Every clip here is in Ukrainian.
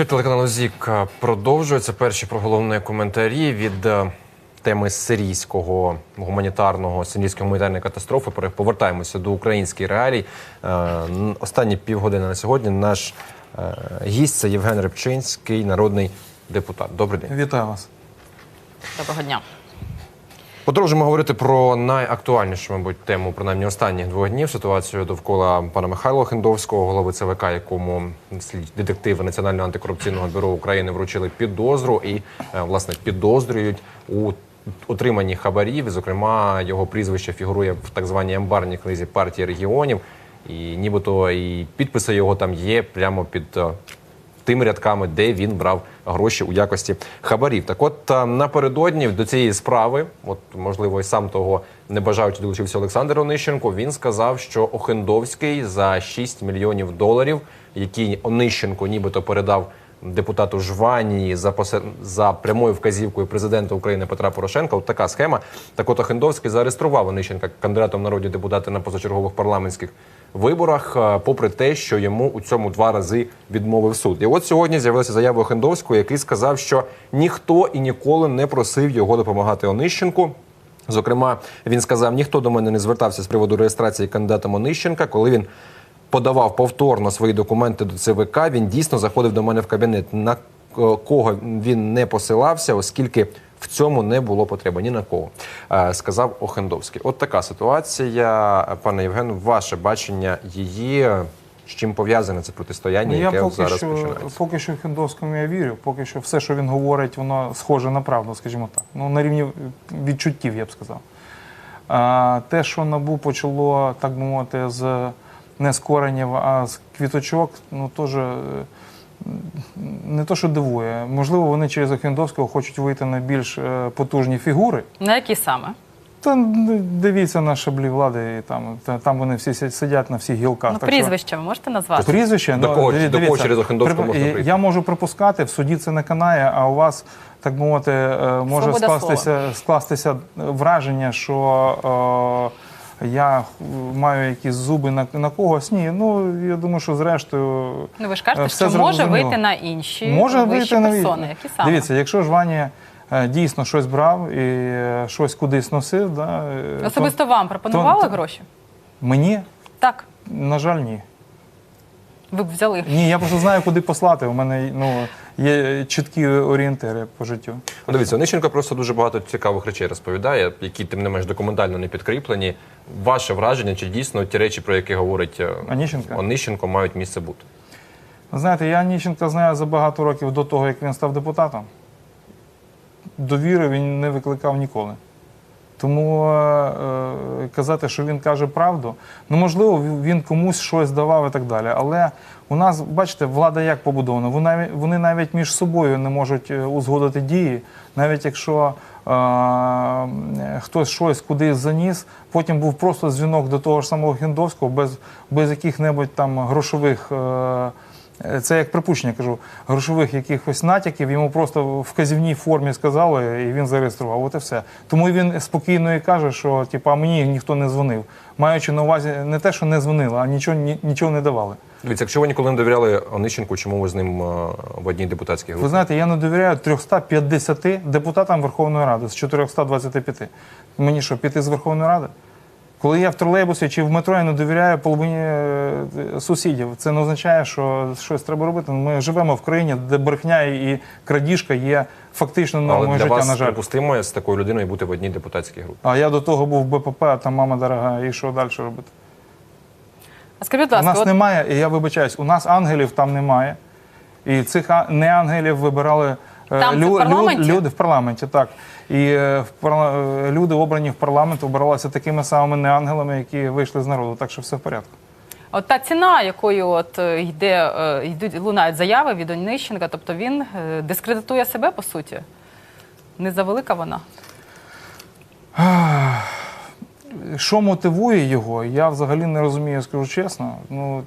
Ефір телеканалу ЗІК е, продовжується. Перші про головне коментарі від е, теми сирійського гуманітарного сирійської гуманітарної катастрофи. Повертаємося до українських реалій. Е, Останні півгодини на сьогодні наш гість це Євген Репчинський, народний депутат. Добрий день. Вітаю вас. Доброго дня. Продовжуємо говорити про найактуальнішу, мабуть, тему принаймні останніх двох днів. Ситуацію довкола пана Михайла Хендовського, голови ЦВК, якому детективи Національного антикорупційного бюро України вручили підозру і е, власне підозрюють у отриманні хабарів. Зокрема, його прізвище фігурує в так званій амбарній книзі партії регіонів. І нібито і підписи його там є прямо під е, тими рядками, де він брав гроші у якості хабарів. Так от е, напередодні до цієї справи, от можливо, і сам того не бажаючи долучився Олександр Онищенко. Він сказав, що Охендовський за 6 мільйонів доларів, які Онищенко нібито передав депутату Жванії за посе... за прямою вказівкою президента України Петра Порошенка. От така схема. Так от Охендовський зареєстрував Онищенка кандидатом народні депутати на позачергових парламентських виборах, е, попри те, що йому у цьому два рази відмовив суд. І от сьогодні з'явилася заява Охендовського, який сказав, що ніхто і ніколи не просив його допомагати Онищенку. Зокрема, він сказав: ніхто до мене не звертався з приводу реєстрації кандидатом Онищенка, коли він подавав повторно свої документи до ЦВК. Він дійсно заходив до мене в кабінет. На кого він не посилався, оскільки в цьому не було потреби ні на кого, е, сказав Охендовський. От така ситуація, пане Євген, ваше бачення її. З чим пов'язане це протистояння, Ну, я яке поки зараз що, починається? поки що Хендовському я вірю, поки що все, що він говорить, воно схоже на правду, скажімо так. Ну, на рівні відчуттів, я б сказав. А, те, що НАБУ почало, так би мовити, з не з коренів, а з квіточок, ну теж е, не то, що дивує. Можливо, вони через Охендовського хочуть вийти на більш е, потужні фігури. На які саме? Та дивіться на шаблі влади, і там, та- там вони всі сидять- на всіх гілках. Ну, так що- прізвище ви можете назвати? Прізвище До ну, кого- диві- до кого через Охендовського можна прийти? Я можу припускати, в суді це не канає, а у вас, так мовити, е, може Свобода скластися, скластися враження, що е, я маю якісь зуби на, на когось. Ні, ну я думаю, що зрештою. Ну ви ж кажете, е, все що може зрозуміло. вийти на інші Може вийти на персони. Які саме? Дивіться, якщо ж Ваня е, дійсно щось брав і е, щось кудись носив, да, особисто то вам пропонували то- гроші? мені, Так. на жаль, ні. Ви б взяли. Ні, я просто знаю, куди послати. У мене ну, є чіткі орієнтири по життю. Ну, Дивіться, Онищенко просто дуже багато цікавих речей розповідає, які тим не менш документально не підкріплені. Ваше враження, чи дійсно ті речі, про які говорить е, Онищенко? Онищенко, мають місце бути? Ви Знаєте, я Ніщенка знаю за багато років до того, як він став депутатом. Довіри він не викликав ніколи. Тому е, е, казати, що він каже правду, ну можливо, він комусь щось давав і так далі. Але у нас, бачите, влада як побудована. Вони, вони навіть між собою не можуть е, узгодити дії, навіть якщо е, хтось щось кудись заніс, потім був просто дзвінок до того ж самого Хіндовського без, без яких-небудь там грошових. Е, це як припущення, кажу, грошових якихось натяків йому просто в вказівній формі сказали, і він зареєстрував. От і все. Тому він спокійно і каже, що типу, а мені ніхто не дзвонив. Маючи на увазі не те, що не дзвонили, а нічого, ні- нічого не давали. Дивіться, якщо ви ніколи не довіряли Онищенку, чому ви з ним е, в одній депутатській групі? Ви знаєте, я не довіряю 350 депутатам Верховної Ради з 425. Мені що, піти з Верховної Ради? Коли я в тролейбусі чи в метро, я не довіряю половині е, сусідів. Це не означає, що щось треба робити. Ми живемо в країні, де брехня і крадіжка є фактично нормою життя, вас на жаль. припустимо з такою людиною бути в одній депутатській групі. А я до того був в БПП, а там мама дорога, і що далі робити? А скажіть, будь У нас от немає, і я вибачаюсь, у нас ангелів там немає. І цих не ангелів вибирали е, Там це в люди в парламенті, так. І е, е, люди, обрані в парламент, обиралися такими самими неангелами, які вийшли з народу. Так що все в порядку. от та ціна, якою от е, йде йдуть лунають заяви від Онищенка, тобто він дискредитує себе по суті. Не завелика вона. Що мотивує його, я взагалі не розумію, скажу чесно. Ну,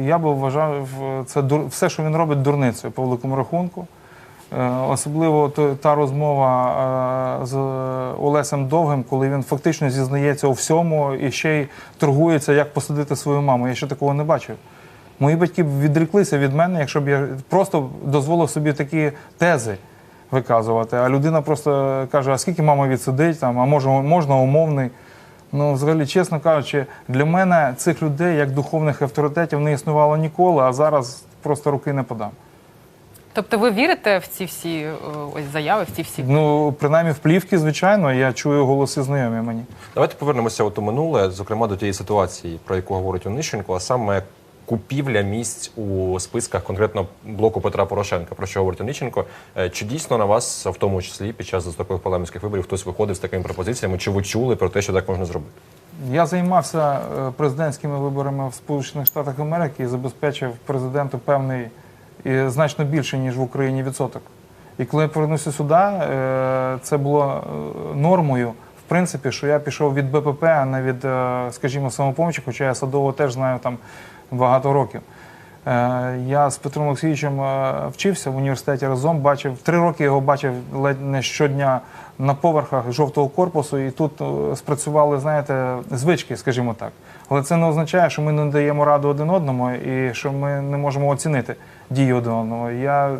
я би вважав це все, що він робить, дурницею по великому рахунку. Е, Особливо та розмова е, з Олесем Довгим, коли він фактично зізнається у всьому і ще й торгується, як посадити свою маму. Я ще такого не бачив. Мої батьки б відреклися від мене, якщо б я просто дозволив собі такі тези виказувати. А людина просто каже: а скільки мама відсидить, там, а може можна умовний. Ну, взагалі, чесно кажучи, для мене цих людей як духовних авторитетів не існувало ніколи, а зараз просто руки не подам. Тобто ви вірите в ці всі е, ось заяви, в ці всі Ну, принаймні в плівки, звичайно, я чую голоси знайомі мені. Давайте повернемося от у минуле, зокрема до тієї ситуації, про яку говорить Онищенко, а саме купівля місць у списках конкретно блоку Петра Порошенка, про що говорить Онищенко. Е, Чи дійсно на вас, в тому числі під час дострокових парламентських виборів, хтось виходив з такими пропозиціями? Чи ви чули про те, що так можна зробити? Я займався е, президентськими виборами в Сполучених Штатах Америки і забезпечив президенту певний значно більше, ніж в Україні відсоток. І коли я повернувся сюди, е, це було е, нормою, в принципі, що я пішов від БПП, а не від, е, скажімо, самопомочі, хоча я садово теж знаю там багато років. Я з Петром Олексійовичем вчився в університеті разом, бачив три роки його бачив ледь не щодня на поверхах жовтого корпусу, і тут спрацювали, знаєте, звички, скажімо так. Але це не означає, що ми не даємо раду один одному і що ми не можемо оцінити дії один одного. Я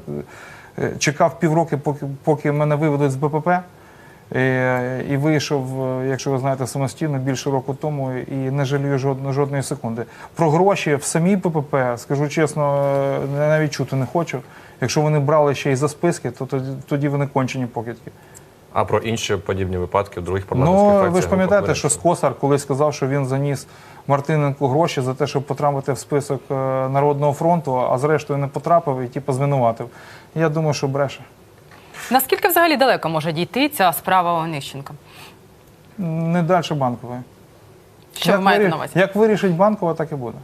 е, чекав півроки, поки, поки мене виведуть з БПП. Е, І вийшов, е, якщо ви знаєте, самостійно більше року тому і не жалію жодної, жодної секунди. Про гроші в самій ППП, скажу чесно, навіть чути не хочу. Якщо вони брали ще й за списки, то тоді вони кончені покидьки. А про інші подібні випадки в других парламентських Ну, фракціях? ви ж пам'ятаєте, що Скосар колись сказав, що він заніс Мартиненку гроші за те, щоб потрапити в список е, Народного фронту, а зрештою не потрапив і типу звинуватив. Я думаю, що бреше. наскільки взагалі далеко може дійти ця справа Онищенка? Не далі банкової. Що Як ви маєте на увазі? Як вирішить банкова, так і буде.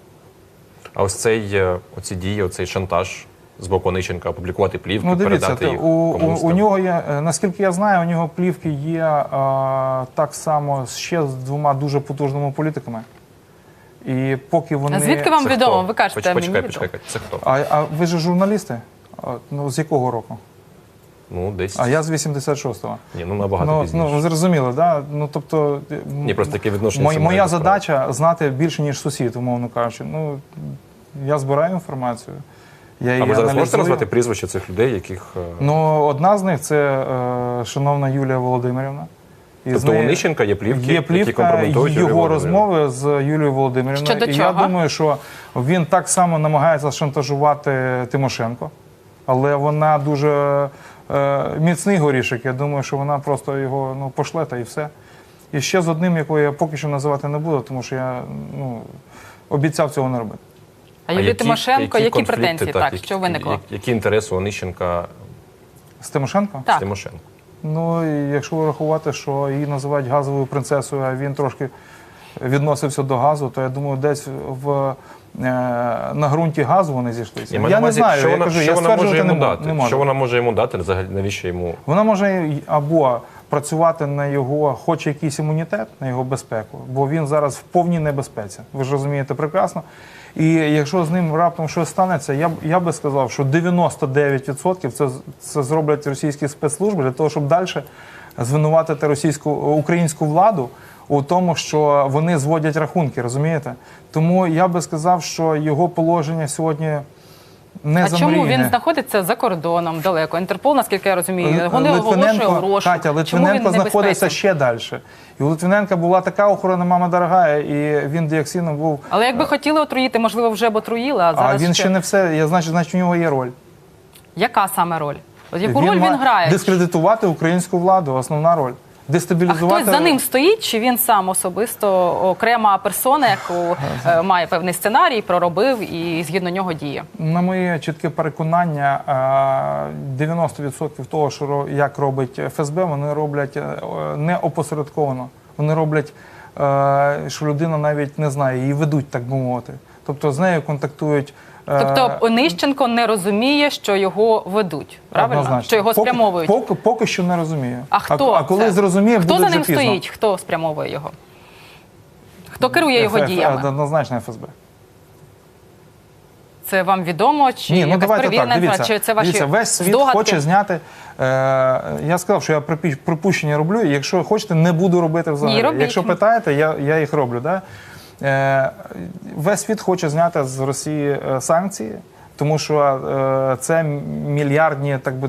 А ось цей е, оці дії, оцей шантаж з боку Онищенка, опублікувати плівки, Ну, дивіться, передати їх у, у, у нього є, е, наскільки я знаю, у нього плівки є е, так само ще з двома дуже потужними політиками. І поки вони. А звідки вам Це відомо? хто? Ви кажете, Поч- мені почекай, відомо. почекай, це хто? А, а ви ж журналісти? А, Ну, з якого року? Ну, десь. А я з 86-го. Ні, ну набагато Ну, пізніше. ну, ви зрозуміли, да? Ну, тобто, е, Ні, просто таке відношення Моя, моя задача знати більше, ніж сусід, умовно кажучи. Ну, я збираю інформацію. Я А ви зараз можете аналізую. назвати прізвища цих людей, яких. е, Ну, одна з них це е, шановна Юлія Володимирівна. І з Тобто неї у Онищенка є плівки, є які плівка компрометують Юлію його Володимирівну. розмови з Юлією Володимирівною. Щодо і я чого? думаю, що він так само намагається шантажувати Тимошенко, але вона дуже е, міцний горішок. Я думаю, що вона просто його ну, пошле та і все. І ще з одним, якого я поки що називати не буду, тому що я ну, обіцяв цього не робити. А Юлії Тимошенко, які, конфлікти, претензії? Так, які- що виникло? Які, які інтереси у Онищенка З Тимошенко? Так. з Тимошенко? Ну, якщо врахувати, що її називають газовою принцесою, а він трошки відносився до газу, то я думаю, десь в, е, на ґрунті газу вони зійшлися. Я, Я не знаю, що я вона, кажу, що я вона може йому не, дати? не. Що вона може йому дати? Взагалі, навіщо йому? Вона може або працювати на його, хоч якийсь імунітет, на його безпеку, бо він зараз в повній небезпеці. Ви ж розумієте прекрасно. І якщо з ним раптом щось станеться, я б я би сказав, що 99% це, це зроблять російські спецслужби для того, щоб далі звинуватити російську українську владу у тому, що вони зводять рахунки, розумієте? Тому я би сказав, що його положення сьогодні не А чому він знаходиться за кордоном далеко? Інтерпол, наскільки я розумію, його не оголошує гроші. Катя, Литвиненко знаходиться ще далі. І у Литвиненка була така охорона мама дорога, і він діоксином був. Але якби хотіли отруїти, можливо, вже б отруїли, а А він ще не все. Я значить, значить, у нього є роль. Яка саме роль? От яку роль він грає? Дискредитувати українську владу, основна роль. А Дестабілізувати. хтось за ним стоїть, чи він сам особисто окрема персона, яку е, має певний сценарій, проробив і згідно нього діє? На моє чітке переконання, е, 90% того, що як робить ФСБ, вони роблять е, не опосередковано. Вони роблять, е, що людина навіть не знає, її ведуть, так би мовити. Тобто з нею контактують. Е, Тобто Онищенко не розуміє, що його ведуть, правильно? Однозначно. Що його спрямовують. Поки, поки що не розумію. А хто? А, коли це? зрозуміє, хто буде за ним пізно. стоїть? Хто спрямовує його? Хто керує його Ф- Ф- діями? Однозначно ФСБ. Це вам відомо? Чи Ні, ну давайте так. Дивіться. Чи це ваші дивіться, весь світ здогадки? хоче зняти. Е, я сказав, що я припущення роблю, і якщо хочете, не буду робити взагалі. Ні, робіть. якщо питаєте, я, я їх роблю. Да? Е, весь світ хоче зняти з Росії е, санкції, тому що е, це мільярдні, так би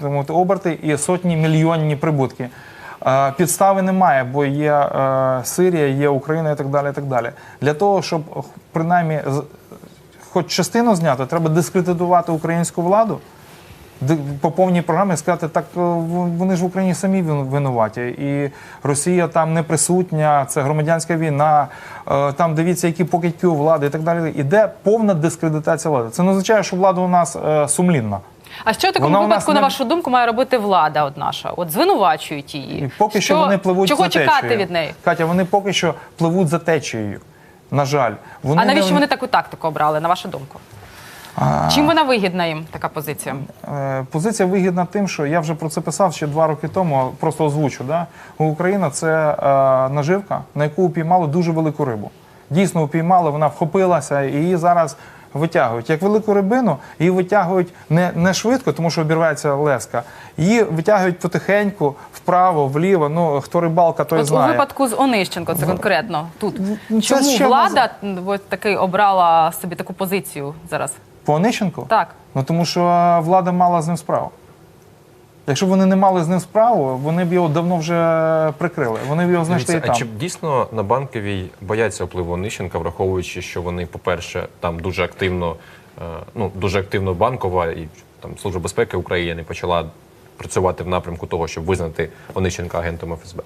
мовити, оберти і сотні мільйонні прибутки. Підстави немає, бо є Сирія, є Україна і так далі. І так далі. Для того, щоб принаймні хоч частину зняти, треба дискредитувати українську владу по повній програмі сказати, так е, вони ж в Україні самі вин- винуваті, і Росія там не присутня, це громадянська війна. е, Там дивіться, які покидьки у влади і так далі. Іде повна дискредитація влади. Це не означає, що влада у нас е, сумлінна. А що в такому Вона випадку, на вашу думку, має робити влада от наша? От звинувачують її. І поки що, вони пливуть чого за течією. чекати від неї? Катя, вони поки що пливуть за течією. На жаль, вони а навіщо не- вони таку тактику обрали, на вашу думку? Чим вона вигідна їм, така позиція? Е, Позиція вигідна тим, що я вже про це писав ще два роки тому, просто озвучу. Да? Україна це е, наживка, на яку упіймали дуже велику рибу. Дійсно упіймали, вона вхопилася і її зараз витягують. Як велику рибину, її витягують не, не швидко, тому що обірветься леска. Її витягують потихеньку, вправо, вліво. Ну хто рибалка, той От у випадку з Онищенко, це конкретно тут. Це Чому влада от таки обрала собі таку позицію зараз? По Онищенку? Так. Ну тому що е, влада мала з ним справу. Якщо б вони не мали з ним справу, вони б його давно вже прикрили. Вони б його знайшли Дивіться, і а чи дійсно на банковій бояться впливу Онищенка, враховуючи, що вони, по-перше, там дуже активно, е, ну дуже активно банкова і там служба безпеки України почала працювати в напрямку того, щоб визнати Онищенка агентом ФСБ.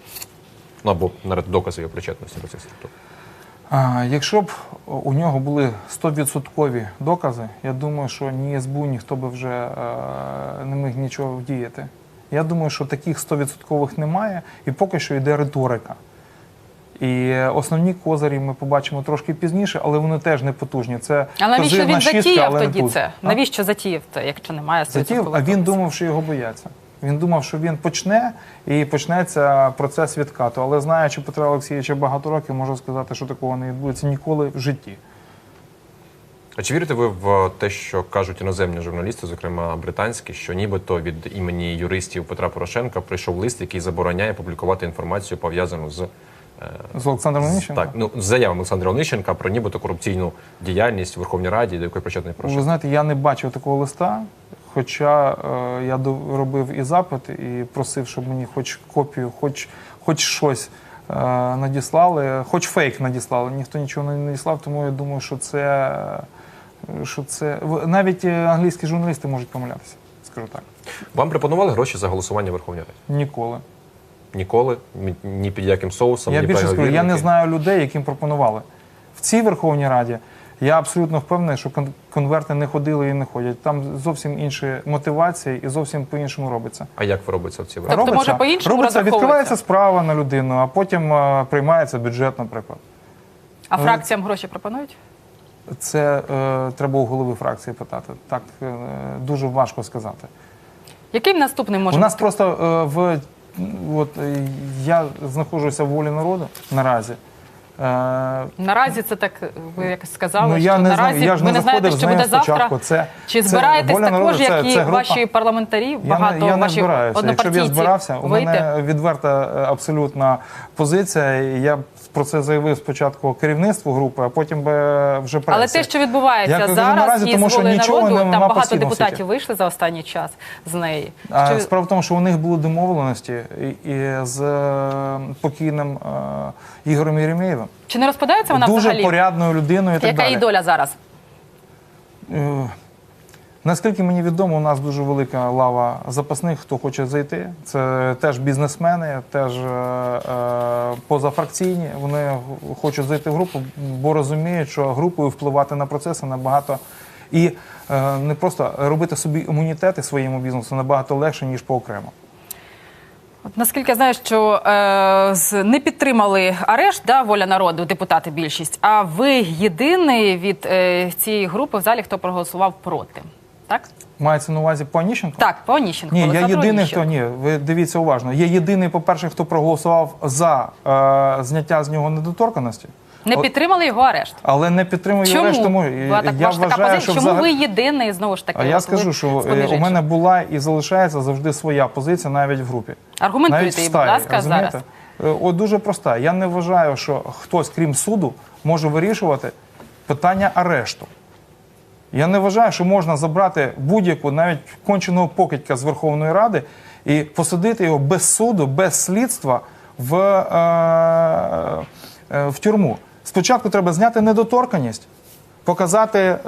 Ну або навіть докази його причетності до цих структур. А, якщо б у нього були 100% докази, я думаю, що ні СБУ, ніхто би вже е, не міг нічого вдіяти. Я думаю, що таких 100% немає, і поки що йде риторика. І основні козирі ми побачимо трошки пізніше, але вони теж не потужні. Це А навіщо він шістка, затіяв тоді це? А? Навіщо затіяв це, якщо немає Затів, а 100% він думав, що його бояться. Він думав, що він почне і почнеться процес відкату. Але знаючи Петра Олексійовича багато років, можу сказати, що такого не відбудеться ніколи в житті. А чи вірите ви в те, що кажуть іноземні журналісти, зокрема британські, що нібито від імені юристів Петра Порошенка прийшов лист, який забороняє публікувати інформацію пов'язану з, е, З Олександром з- так, ну з заявами Олександра Онищенка про нібито корупційну діяльність в Верховній Раді, до якої причетний Ви знаєте, я не бачив такого листа, хоча е, я робив і запит, і просив, щоб мені хоч копію, хоч, хоч щось е, надіслали, хоч фейк надіслали. Ніхто нічого не надіслав, тому я думаю, що це. е, Що це навіть е, англійські журналісти можуть помилятися, скажу так. Вам пропонували гроші за голосування в Верховній Раді? Ніколи. Ніколи, ні, ні під яким соусом, Я ні більше скажу, я не знаю людей, яким пропонували. В цій Верховній Раді я абсолютно впевнений, що конверти не ходили і не ходять. Там зовсім інші мотивації і зовсім по-іншому робиться. А як ви робиться в цій Тобто, може, по-іншому робиться відкривається справа на людину, а потім е, приймається бюджет, наприклад. А фракціям гроші пропонують? Це е, треба у голови фракції питати. Так е, дуже важко сказати. Яким наступним може У нас бути? просто е, в от е, я знаходжуся в волі народу наразі. Е, Наразі це так, ви якось сказали, Ну, що не наразі знаю, я ж ви не не знаєте, що буде завтра. Це- Чи це збираєтесь «Воля також, народу» як це- і це ваші парламентарі, Я, багато не, я не збираюся. Якщо б я збирався, у вийти? мене відверта е, абсолютна позиція. Я про це заявив спочатку керівництву групи, а потім би вже пресі. Але те, що відбувається Я зараз наразі, тому що нічого народу, там багато депутатів світі. вийшли за останній час з неї. А, Що- Справа в тому, що у них були домовленості і, і з е, покійним е, Ігорем Єремєєвим. Чи не розпадається вона Дуже взагалі? порядною людиною і так Яка далі. її доля зараз? Е, Наскільки мені відомо, у нас дуже велика лава запасних, хто хоче зайти. Це теж бізнесмени, теж е, е, позафракційні. Вони хочуть зайти в групу, бо розуміють, що групою впливати на процеси набагато і е, не просто робити собі імунітети своєму бізнесу набагато легше, ніж поокремо. От наскільки я знаю, що е, не підтримали арешт, да, воля народу, депутати більшість. А ви єдиний від е, цієї групи в залі, хто проголосував проти. Так? Мається на увазі по Аніщенку? Так, по Оніщенку. Ні, я єдиний, хто ні. Ви дивіться уважно. Я єдиний, по-перше, хто проголосував за е, зняття з нього недоторканості. Не підтримали його арешт. Але не підтримую Чому? арешт, тому Була так, я така вважаю, позиція. що Чому взагалі- ви єдиний, знову ж таки? А я скажу, що е, у мене була і залишається завжди своя позиція навіть в групі. Аргументуйте навіть в її, будь ласка, розумієте? зараз. Е, От дуже проста. Я не вважаю, що хтось, крім суду, може вирішувати питання арешту. Я не вважаю, що можна забрати будь-яку навіть конченого покидька з Верховної Ради і посадити його без суду, без слідства в, е, е, в тюрму. Спочатку треба зняти недоторканність, показати е,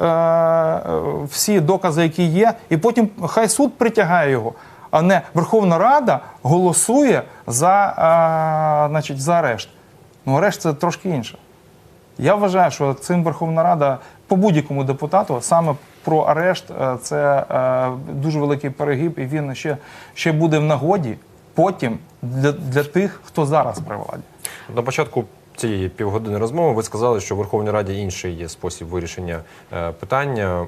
всі докази, які є, і потім хай суд притягає його, а не Верховна Рада голосує за, е, значить, за арешт. Ну, арешт це трошки інше. Я вважаю, що цим Верховна Рада по будь-якому депутату саме про арешт е, це е, дуже великий перегиб, і він ще, ще буде в нагоді потім для, для тих, хто зараз при владі. На початку цієї півгодини розмови ви сказали, що в Верховній Раді інший є спосіб вирішення е, питання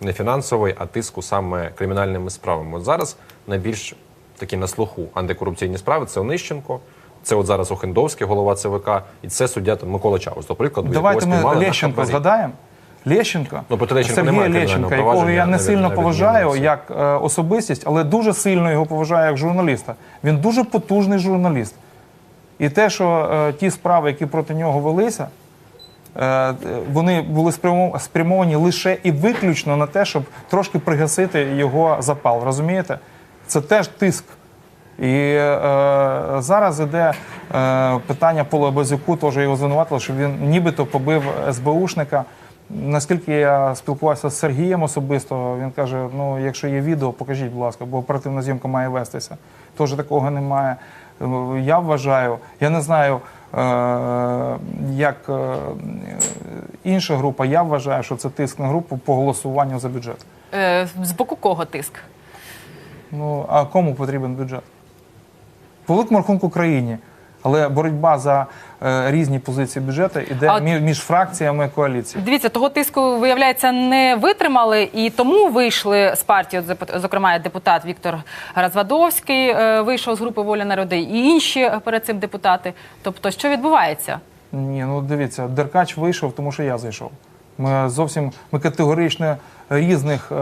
не фінансовий, а тиску саме кримінальними справами. От зараз найбільш такі на слуху антикорупційні справи це Онищенко. Це от зараз Охендовський, голова ЦВК, і це суддя там, Микола Чаус. До прикладу, Давайте ми Лещенко згадаємо. Лещенко, Ну, проти Лещенка Сергія Лещенка, якого я не сильно поважаю як е, особистість, але дуже сильно його поважаю як журналіста. Він дуже потужний журналіст. І те, що е, ті справи, які проти нього велися, е, вони були спрямовані лише і виключно на те, щоб трошки пригасити його запал. Розумієте? Це теж тиск. І е, зараз іде е, питання Пола Базюку, теж його звинуватили, що він нібито побив СБУшника. Наскільки я спілкувався з Сергієм особисто, він каже: ну, якщо є відео, покажіть, будь ласка, бо оперативна зйомка має вестися. Тож такого немає. Е, Я вважаю, я не знаю, е, як е, інша група, я вважаю, що це тиск на групу по голосуванню за бюджет. Е, з боку кого тиск? Ну а кому потрібен бюджет? По великому рахунку країні. Але боротьба за е, різні позиції бюджету йде А от- між, між фракціями коаліції. Дивіться, того тиску, виявляється, не витримали, і тому вийшли з партії, от, зокрема, депутат Віктор Развадовський е, вийшов з групи Воля народу, і інші перед цим депутати. Тобто, що відбувається? Ні, ну дивіться, Деркач вийшов, тому що я зайшов. Ми зовсім ми категорично різних е,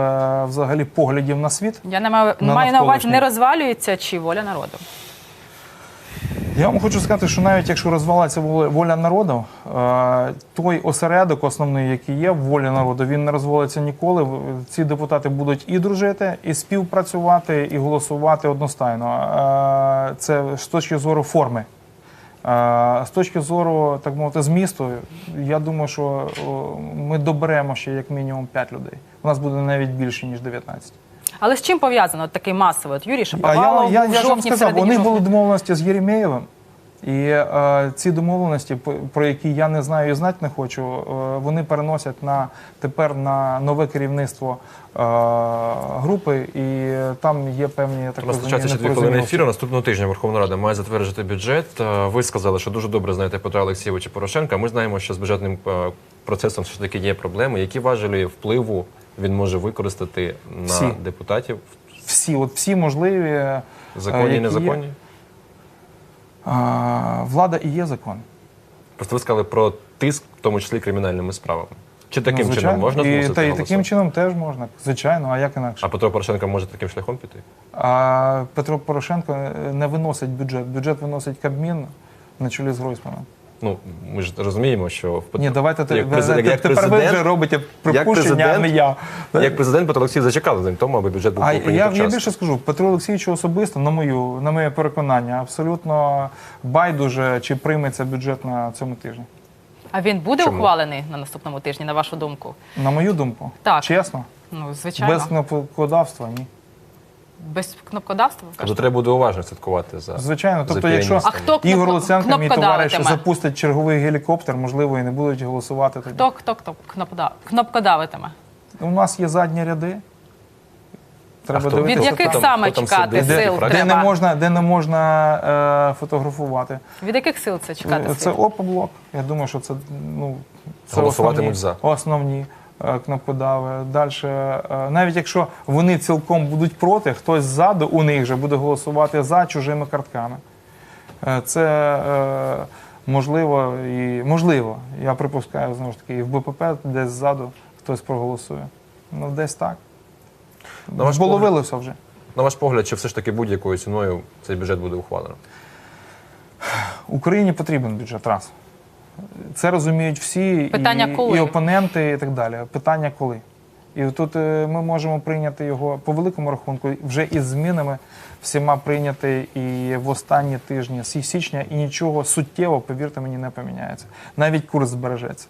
взагалі поглядів на світ. Я не маю, На маю на увазі, не розвалюється чи воля народу. Я вам хочу сказати, що навіть якщо розвалиться воля воля народу, е, той осередок основний, який є в волі народу, він не розвалиться ніколи. Ці депутати будуть і дружити, і співпрацювати, і голосувати одностайно. Е, Це з точки зору форми. Е, З точки зору, так мовити, змісту, я думаю, що ми доберемо ще як мінімум 5 людей. У нас буде навіть більше, ніж 19. Але з чим пов'язано такий масовий? От Юрій Шаповалов, я, я, я ж вам сказав, у них були домовленості з Єремєєвим. І е, ці домовленості, по- про які я не знаю і знати не хочу, е, вони переносять на тепер на нове керівництво е, групи, і там є певні я так У нас розумію, ще дві хвилини ефіру. Наступного тижня Верховна Рада має затвердити бюджет. Е, Ви сказали, що дуже добре знаєте Петра Олексійовича Порошенка. Ми знаємо, що з бюджетним е, процесом все ж таки є проблеми. Які важелі впливу він може використати на Всі. депутатів? Всі, от всі можливі е, Законні і незаконні? А, влада і є закон. Просто ви сказали про тиск, в тому числі кримінальними справами. Чи таким Ну, чином можна і, та, і таким чином теж можна. Звичайно, а як інакше? А Петро Порошенко може таким шляхом піти? А Петро Порошенко е, не виносить бюджет. Бюджет виносить Кабмін на чолі з Гройсманом. Ну ми ж розуміємо, що в Ні, давайте те- як презид- те- як тепер ви вже робите припущення, а не я. Як президент Петро Олексій зачекали день тому, аби бюджет був А прийнятий я, я більше скажу, Петру Олексійовичу особисто, на мою на моє переконання, абсолютно байдуже, чи прийметься бюджет на цьому тижні. А він буде Чому? ухвалений на наступному тижні, на вашу думку? На мою думку, Так. чесно, Ну, звичайно. без кнопкодавства, ні. Без кнопкодавства? ви Тобто кажете? треба буде уважно слідкувати за Звичайно, за тобто, якщо піаністами. А хто кнопко- Ігор Луценко, мій товариш, кнопкодавитиме? запустить черговий гелікоптер, можливо, і не будуть голосувати тоді. Хто, хто, хто кнопкода- кнопкодавитиме? У нас є задні ряди. Треба хто? дивитися. Від яких там- саме хто там чекати сидить? сил Де де не треба? можна, де не можна е, фотографувати. Від яких сил це чекати Це слід? опоблок. Я думаю, що це ну це Голосуватимуть основні, за. основні е, кнопкодави. Далі, е, навіть якщо вони цілком будуть проти, хтось ззаду у них же буде голосувати за чужими картками. Е, Це е, можливо і можливо. Я припускаю знову ж таки, і в БПП десь ззаду хтось проголосує. Ну, десь так. На ваш Половилося вже. На ваш погляд, чи все ж таки будь-якою ціною цей бюджет буде ухвалено? Україні потрібен бюджет раз. Це розуміють всі Питання і, коли? і опоненти, і так далі. Питання коли. І тут е, ми можемо прийняти його по великому рахунку вже із змінами всіма прийняти і в останні тижні сі- січня, і нічого суттєво, повірте мені, не поміняється. Навіть курс збережеться.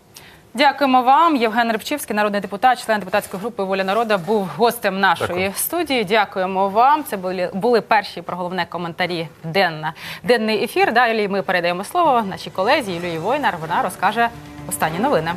Дякуємо вам. Євген Рибчівський, народний депутат, член депутатської групи Воля народу, був гостем нашої Дякую. студії. Дякуємо вам. Це були, були перші про головне коментарі денна. Денний ефір. Далі ми передаємо слово нашій колезі Юлії Войнар. Вона розкаже останні новини.